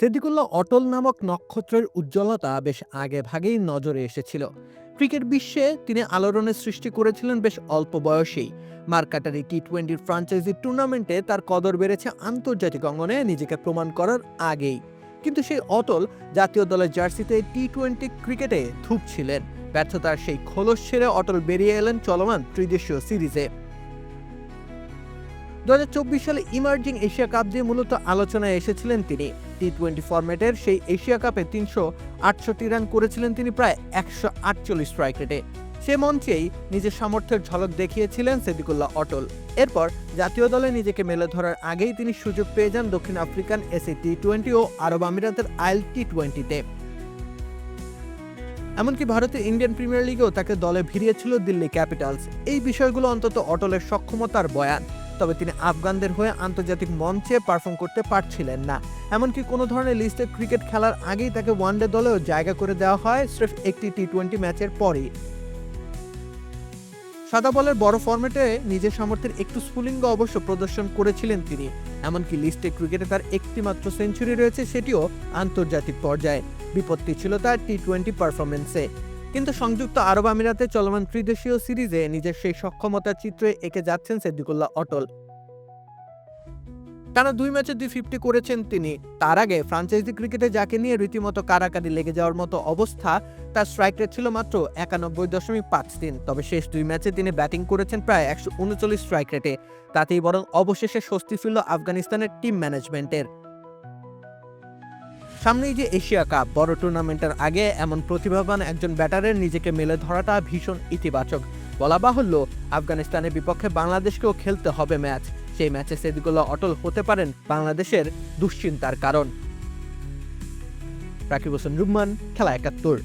সিদ্দিকুল্লাহ অটল নামক নক্ষত্রের উজ্জ্বলতা বেশ আগে ভাগেই নজরে এসেছিল। ক্রিকেট বিশ্বে তিনি আলোড়নের সৃষ্টি করেছিলেন বেশ অল্প বয়সেই। মার্কাটারি টি টোয়েন্টির ফ্রাঞ্চাইজি টুর্নামেন্টে তার কদর বেড়েছে আন্তর্জাতিক অঙ্গনে নিজেকে প্রমাণ করার আগেই। কিন্তু সেই অটল জাতীয় দলের জার্সিতে টি টোয়েন্টি ক্রিকেটে ধূপ ছিলেন ব্যর্থতার সেই খোলস ছেড়ে অটল বেরিয়ে এলেন চলমান ত্রিদেশীয় সিরিজে। দুহাজার চব্বিশ সালে ইমার্জিং এশিয়া কাপ দিয়ে মূলত আলোচনায় এসেছিলেন তিনি। টি টোয়েন্টি ফরম্যাটের সেই এশিয়া কাপে তিনশো আটষট্টি রান করেছিলেন তিনি প্রায় একশো আটচল্লিশ স্ট্রাইক রেটে সে মঞ্চেই নিজের সামর্থ্যের ঝলক দেখিয়েছিলেন সেদিকুল্লাহ অটল। এরপর জাতীয় দলে নিজেকে মেলে ধরার আগেই তিনি সুযোগ পেয়ে যান দক্ষিণ আফ্রিকান এসএ টি টোয়েন্টি ও আরব আমিরাতের আইল টি টোয়েন্টিতে এমনকি ভারতের ইন্ডিয়ান প্রিমিয়ার লিগেও তাকে দলে ভিড়িয়েছিল দিল্লি ক্যাপিটালস। এই বিষয়গুলো অন্তত অটলের সক্ষমতার বয়ান। তবে তিনি আফগানদের হয়ে আন্তর্জাতিক মঞ্চে পারফর্ম করতে পারছিলেন না। এমনকি কোনো ধরনের লিস্টে ক্রিকেট খেলার আগেই তাকে ওয়ানডে দলেও জায়গা করে দেওয়া হয় স্রেফ একটি টি টোয়েন্টি ম্যাচের পরেই। সাদা বলের বড় ফরম্যাটে নিজের সামর্থ্যের একটু স্ফুলিঙ্গ অবশ্য প্রদর্শন করেছিলেন তিনি। এমনকি লিস্টে ক্রিকেটে তার একটি মাত্র সেঞ্চুরি রয়েছে, সেটিও আন্তর্জাতিক পর্যায়ে। বিপত্তি ছিল তার টি টোয়েন্টি পারফরমেন্সে কিন্তু সংযুক্ত আরব আমিরাতে চলমান ত্রিদেশীয় সিরিজে নিজের সেই সক্ষমতার চিত্রে এঁকে যাচ্ছেন সেদ্দিকুল্লাহ অটল। টানা দুই ম্যাচে দুই ফিফটি করেছেন তিনি। তার আগে ফ্রাঞ্চাইজি ক্রিকেটে যাকে নিয়ে রীতিমতো কারাকারি লেগে যাওয়ার মতো অবস্থা, তার স্ট্রাইক রেট ছিল মাত্র একানব্বই দশমিক পাঁচ তিন। তবে শেষ দুই ম্যাচে তিনি ব্যাটিং করেছেন প্রায় একশো উনচল্লিশ স্ট্রাইক রেটে তাতেই বরং অবশেষে স্বস্তি ফিরল আফগানিস্তানের টিম ম্যানেজমেন্টের সামনেই যে এশিয়া কাপ, বড় টুর্নামেন্টের আগে এমন প্রতিভাবান একজন ব্যাটারের নিজেকে মেলে ধরাটা ভীষণ ইতিবাচক। বলা বাহুল্য, আফগানিস্তানের বিপক্ষে বাংলাদেশকেও খেলতে হবে ম্যাচ। সেই ম্যাচে সেদিগুলো অটল হতে পারেন বাংলাদেশের দুশ্চিন্তার কারণ। রাকিব হোসেন রুম্মান, খেলা একাত্তর।